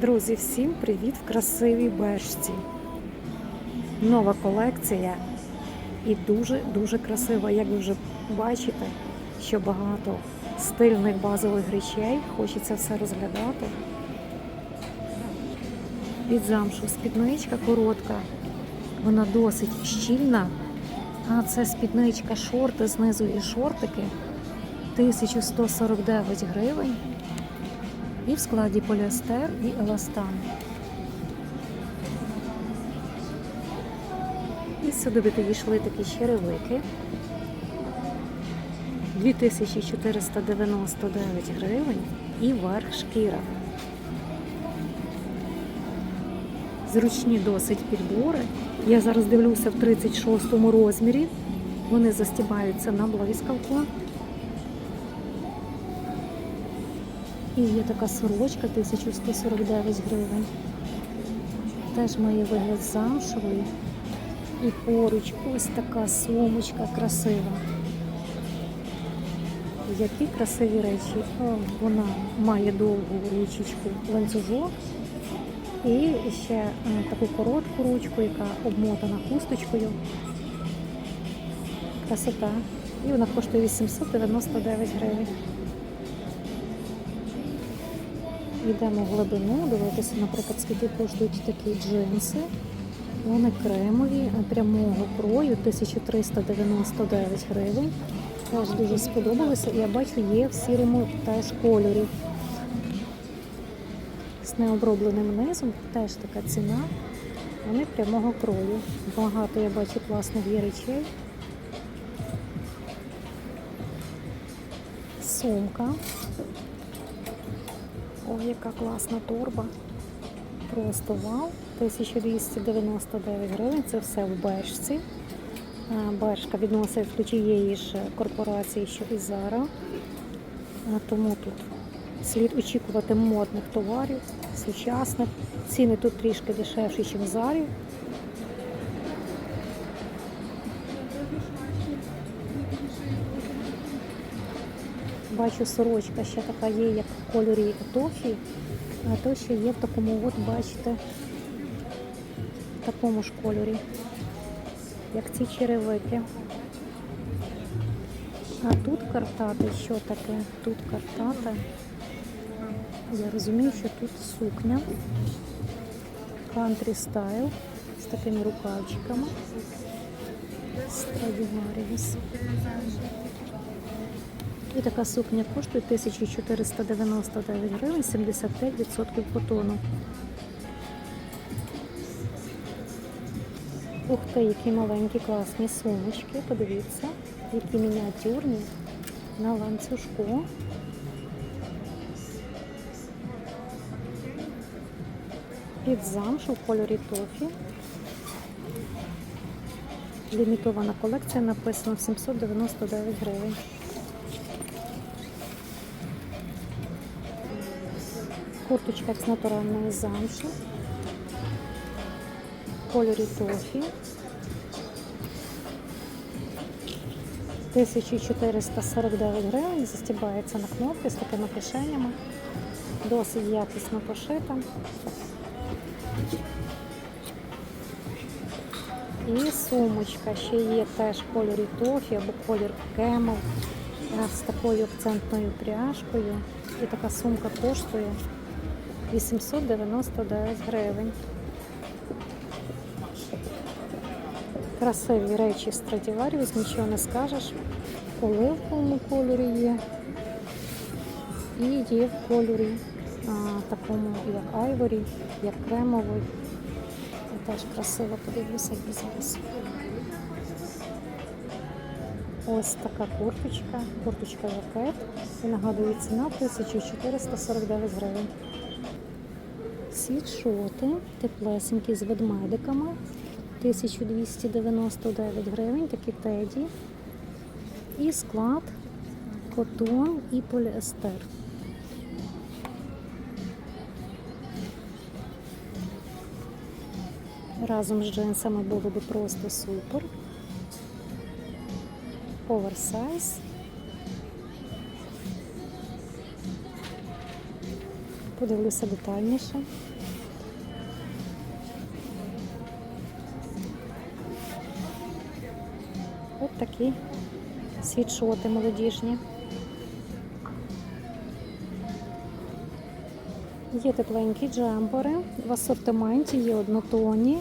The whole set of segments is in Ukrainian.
Друзі, всім привіт в красивій Бершці. Нова колекція і дуже-дуже красива. Як ви вже бачите, що багато стильних базових речей, хочеться все розглядати. Під замшу спідничка коротка, вона досить щільна. А це спідничка шорти знизу і шортики 1149 гривень. І в складі поліестер і еластан. І сюди підійшли такі черевики. 2499 гривень і верх шкіра. Зручні досить підбори. Я зараз дивлюся в 36 розмірі. Вони застібаються на блискавку. І є така сорочка 1149 гривень. Теж має вигляд замшевий. І поруч ось така сумочка красива. Які красиві речі. О, вона має довгу ручечку ланцюжок і ще е, таку коротку ручку, яка обмотана хусточкою. Красота. І вона коштує 899 гривень. Йдемо в глибину, дивитися, наприклад, скільки коштують такі джинси. Вони кремові, прямого крою, 1399 гривень. Теж дуже сподобалося. Я бачу, є в сірому теж кольорі. З необробленим низом теж така ціна. Вони прямого крою. Багато я бачу класних є речей. Сумка. Ой, яка класна торба. Просто вау. 1299 гривень. Це все в Бешці. Бешка відносить до тієї ж корпорації, що і Зара. Тому тут слід очікувати модних товарів, сучасних. Ціни тут трішки дешевші, ніж в Зарі. Бачу, сорочка ще така є, як в кольорі тофі, а то ще є в такому, от бачите, в такому ж кольорі, як ці черевики. А тут картати, що таке? Тут картата. Я розумію, що тут сукня. Country style з такими рукавчиками. Stradivarius. І така сукня коштує 1499 гривень, 75% котону. Ух ти, які маленькі класні сумочки. Подивіться, які мініатюрні на ланцюжку. Під замшу в кольорі тофі. Лімітована колекція написано 799 гривень. Курточка з натуральної замші. Кольорі тофі. 1449 гривень, застібається на кнопки з такими кишенями. Досить якісно пошита. І сумочка ще є теж в кольорі тофі або колір кемел з такою акцентною пряжкою. І така сумка коштує 899 гривень. Красиві речі Stradivarius, нічого не скажеш. Коли В оливковому кольорі є. І є в кольорі а, такому, як айворі, як кремовий. І теж красиво подивлюся як зараз. Ось така курточка, курточка жакет. І нагадую, ціна 1449 гривень. Світшоти теплесенькі з ведмедиками. 1299 гривень, такі теді. І склад, котон і поліестер. Разом з джинсами було би просто супер. Оверсайз. Подивлюся детальніше. От такі світшоти молодіжні. Є тепленькі джемпери в асортименті, є однотонні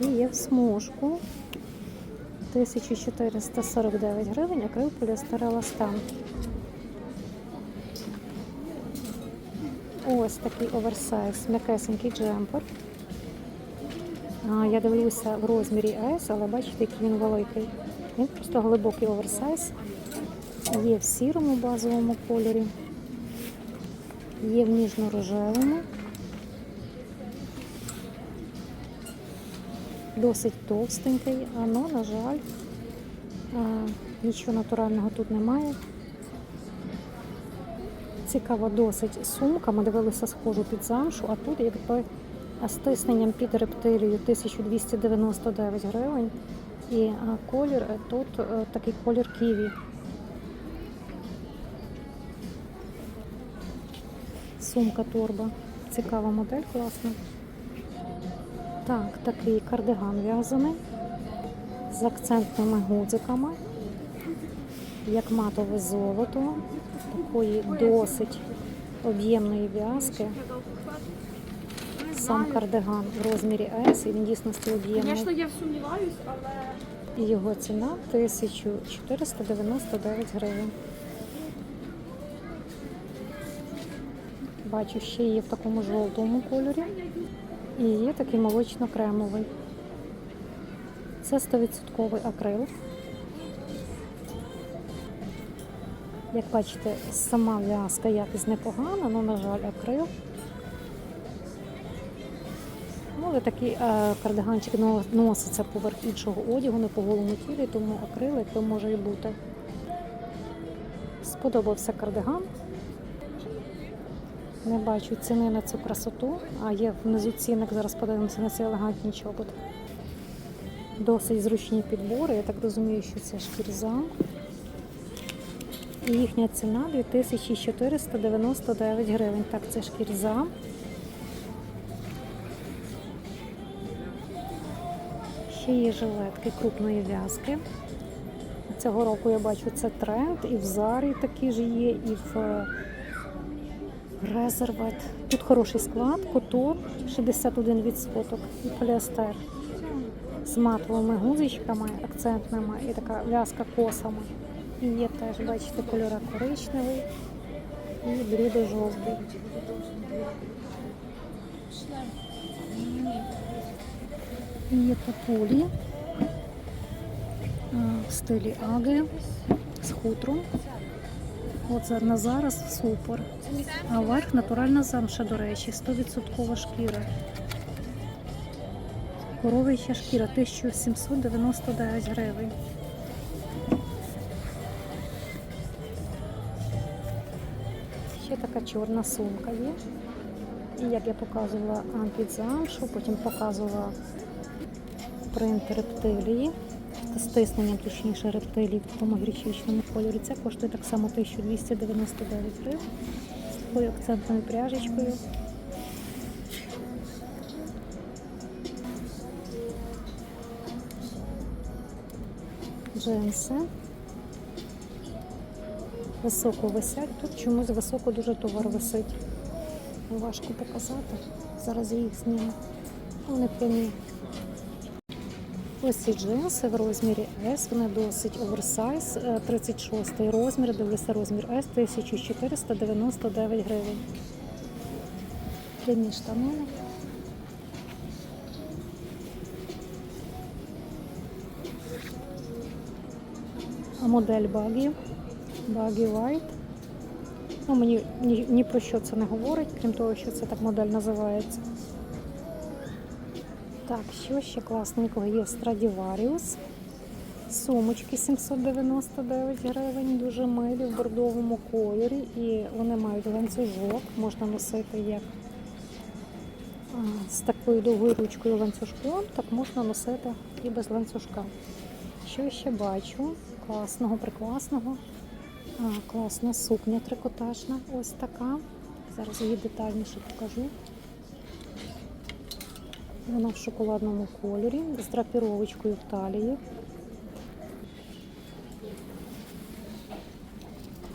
і є в смужку. 1449 гривень, акрил поліестереластан. Ось такий оверсайз, м'якесенький джемпер. Я дивлюся в розмірі S, але бачите, який він великий. Він просто глибокий оверсайз. Є в сірому базовому кольорі, є в ніжно-рожевому. Досить товстенький, але, на жаль, нічого натурального тут немає. Цікава досить сумка. Ми дивилися схожу під замшу, а тут якби з під рептилію 1299 гривень. І колір е, тут е, такий колір ківі. Сумка торба. Цікава модель, класна. Так, такий кардиган в'язаний з акцентними гудзиками, як матове золото, такої досить об'ємної в'язки. Сам кардиган в розмірі S, і він дійсно об'ємний. Звісно, я сумніваюсь, але І його ціна 1499 гривень. Бачу, ще є в такому жовтому кольорі. І є такий молочно-кремовий. Це 100% акрил. Як бачите, сама в'язка якось непогана, але, на жаль, акрил. Але такий е, кардиганчик носиться поверх іншого одягу, не по голому тілі, тому акрилик то може і бути. Сподобався кардиган. Не бачу ціни на цю красоту, а є внизу цінник, зараз подивимося на ці елегантні чоботи. Досить зручні підбори, я так розумію, що це шкірза. І їхня ціна 2499 гривень. Так, це шкірза. Ще є жилетки крупної в'язки. Цього року я бачу це тренд, і в Зарі такі ж є, і в е, Резервет. Тут хороший склад, котор 61% і поліестер з матовими гузичками, акцентними і така в'язка косами. І є теж, бачите, кольора коричневий і блідо-жовтий. І є папулі в стилі аги з хутром. От на зараз супер. А верх натуральна замша, до речі, 100% шкіра. Коровича шкіра 1799 гривень. Ще така чорна сумка є. І як я показувала а, під замшу, потім показувала принт рептилії з тисненням, точніше, рептилії в такому гречичному кольорі. Це коштує так само 1299 гривень з такою акцентною пряжечкою. Джинси. Високо висять. Тут чомусь високо дуже товар висить. Важко показати. Зараз я їх зніму. Вони прямі. Ось ці джинси в розмірі S, вони досить оверсайз, е, 36 розмір, дивлюся розмір S, 1499 гривень. Прямі штанини. А модель Багі, Багі White. Ну, мені ні, ні про що це не говорить, крім того, що це так модель називається. Так, що ще класненького є Stradivarius. Сумочки 799 гривень, дуже милі в бордовому кольорі. І вони мають ланцюжок, можна носити як з такою довгою ручкою ланцюжком, так можна носити і без ланцюжка. Що ще бачу? Класного, прикласного. Класна сукня трикотажна, ось така. Зараз її детальніше покажу. Вона в шоколадному кольорі з драпіровочкою в талії.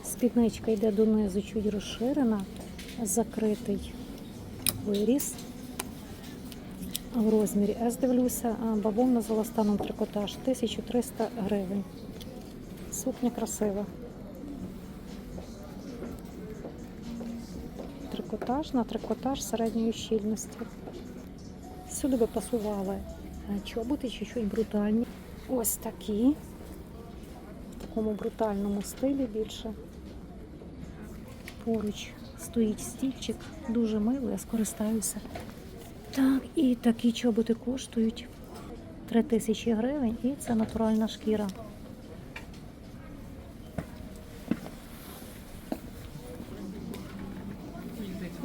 Спідничка йде донизу чуть розширена, закритий виріс. В розмірі S дивлюся, бавовна з еластаном трикотаж 1300 гривень. Сукня красива. Трикотаж на трикотаж середньої щільності. Сюди би пасували е, чоботи щось брутальні. Ось такі. В такому брутальному стилі більше. Поруч стоїть стільчик, дуже милий, я скористаюся. Так, і такі чоботи коштують 3 тисячі гривень, і це натуральна шкіра.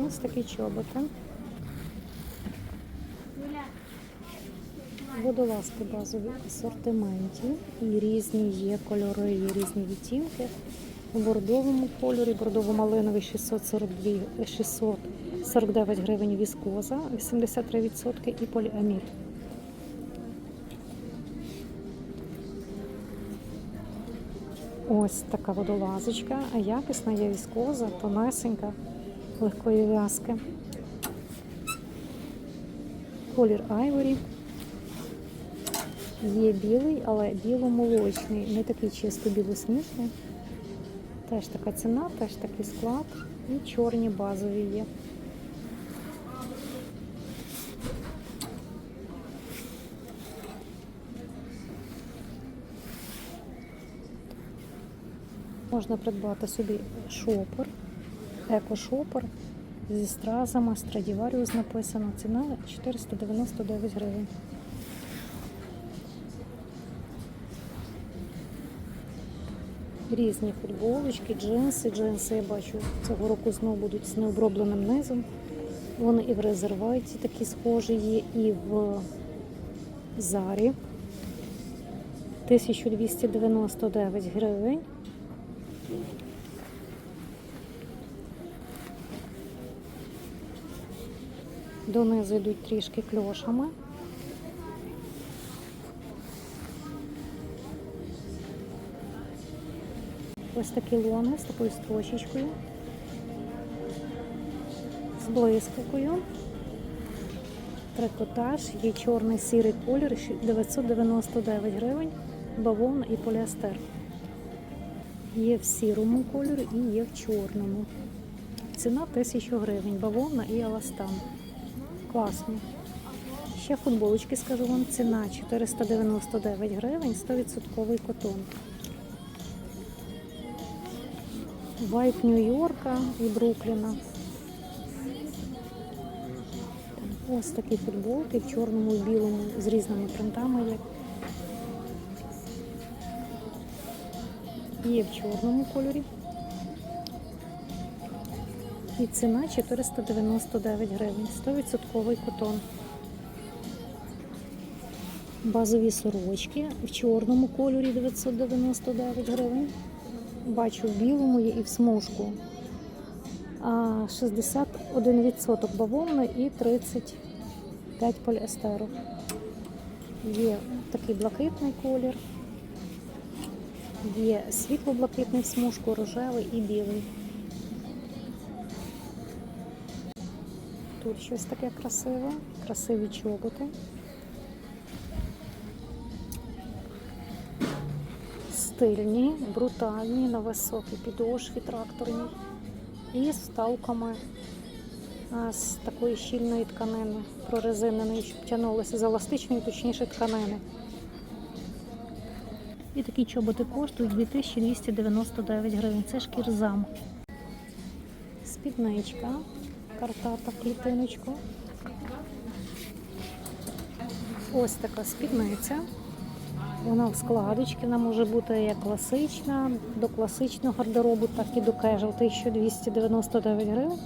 Ось такі чоботи. Водолазки базові в асортименті. І різні є кольори, є різні відтінки. У бордовому кольорі, бордово-малиновий 642, 649 гривень віскоза, 83% і поліамід. Ось така водолазочка, а якісна є віскоза, тонесенька, легкої в'язки. Колір айворі. Є білий, але біло-молочний, не такий чисто білосніжний. Теж така ціна, теж такий склад. І чорні базові є. Можна придбати собі шопер, еко-шопер зі стразами, Страдіваріус написано. Ціна 499 гривень. Різні футболочки, джинси. Джинси я бачу цього року знову будуть з необробленим низом. Вони і в резервайці такі схожі є, і в зарі. 1299 гривень. Донизу йдуть трішки кльошами. Ось такі лони з такою строчечкою, з блискавкою. Трикотаж, є чорний сірий колір, 999 гривень, бавовна і поліестер. Є в сірому кольорі і є в чорному. Ціна 1000 гривень, бавовна і еластан. Класно. Ще футболочки, скажу вам, ціна 499 гривень, 100% котон. Вайп Нью-Йорка і Брукліна. Ось такі футболки в чорному і білому з різними принтами є. Є в чорному кольорі. І ціна 499 гривень, 100% котон. Базові сорочки в чорному кольорі 999 гривень. Бачу в білому є і в смужку. 61% бавовни і 35 поліестеру. Є такий блакитний колір, є світло-блакитний в смужку, рожевий і білий. Тут щось таке красиве, красиві чоботи. Стильні, брутальні, на високій підошві тракторні і з вставками з такої щільної тканини, прорезиненої, щоб тягнулося з еластичної, точніше тканини. І такі чоботи коштують 2299 гривень. Це шкірзам. Спідничка, картата в клітиночку. Ось така спідниця. Вона в складочці, вона може бути як класична, до класичного гардеробу, так і до кежу. 1299 гривень.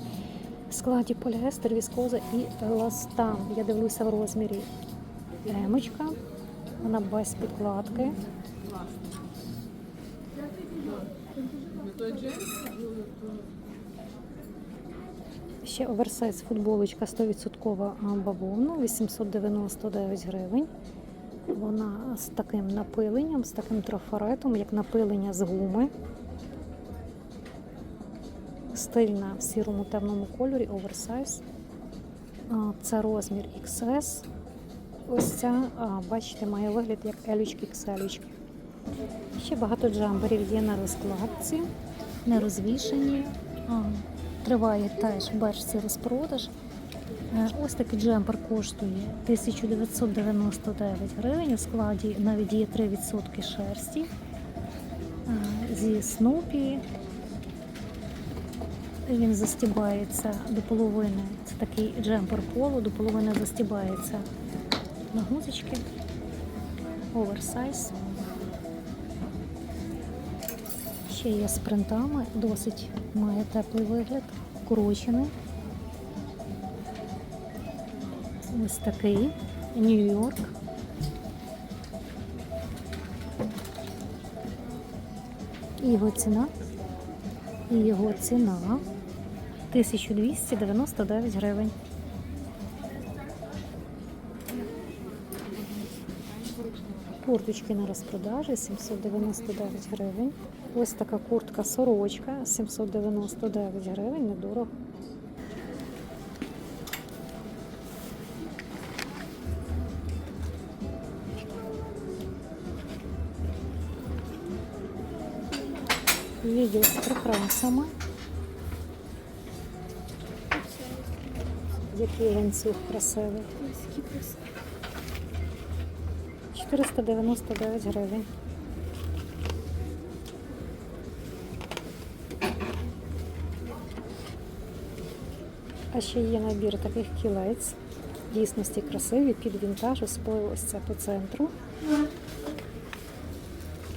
В складі поліестер, віскоза і еластан. Я дивлюся в розмірі емочка. Вона без підкладки. Ще оверсайз футболочка 100% бавовна, 899 гривень. Вона з таким напиленням, з таким трафаретом, як напилення з гуми. Стильна в сірому темному кольорі, оверсайз. Це розмір XS. Ось ця, бачите, має вигляд як елючки кселючки. Ще багато джамперів є на розкладці, не розвішені. Триває теж бачите, розпродаж. Е, Ось такий джемпер коштує 1999 гривень. У складі навіть є 3% шерсті е, зі снупі. Він застібається до половини. Це такий джемпер поло, до половини застібається на гузочки. Оверсайз. Ще є з принтами, досить має теплий вигляд, вкорочений. Ось такий Нью-Йорк. І його ціна. І його ціна 1299 гривень. Курточки на розпродажі 799 гривень. Ось така куртка сорочка 799 гривень, недорого. Відео з прикрасами. Який ланцюг красивий. 499 гривень. А ще є набір таких кілець. Дійсності красиві, під вінтаж, ось це по центру.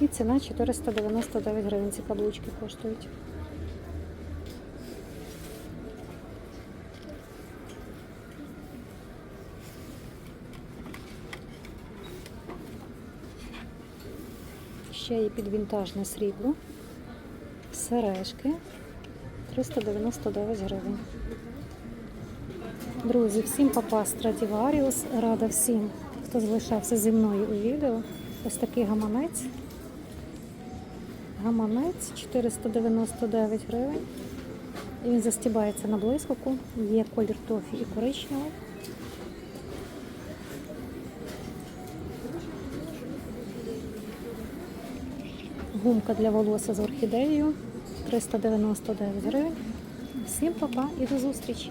І ціна 499 гривень. Ці каблучки коштують. Ще є підвінтажне срібло. Сережки 399 гривень. Друзі, всім папа Страдіваріус. Рада всім, хто залишався зі мною у відео. Ось такий гаманець. Гаманець 499 гривень. Він застібається на блискавку. Є колір тофі і коричневий. Гумка для волосся з орхідеєю 399 гривень. Всім папа і до зустрічі!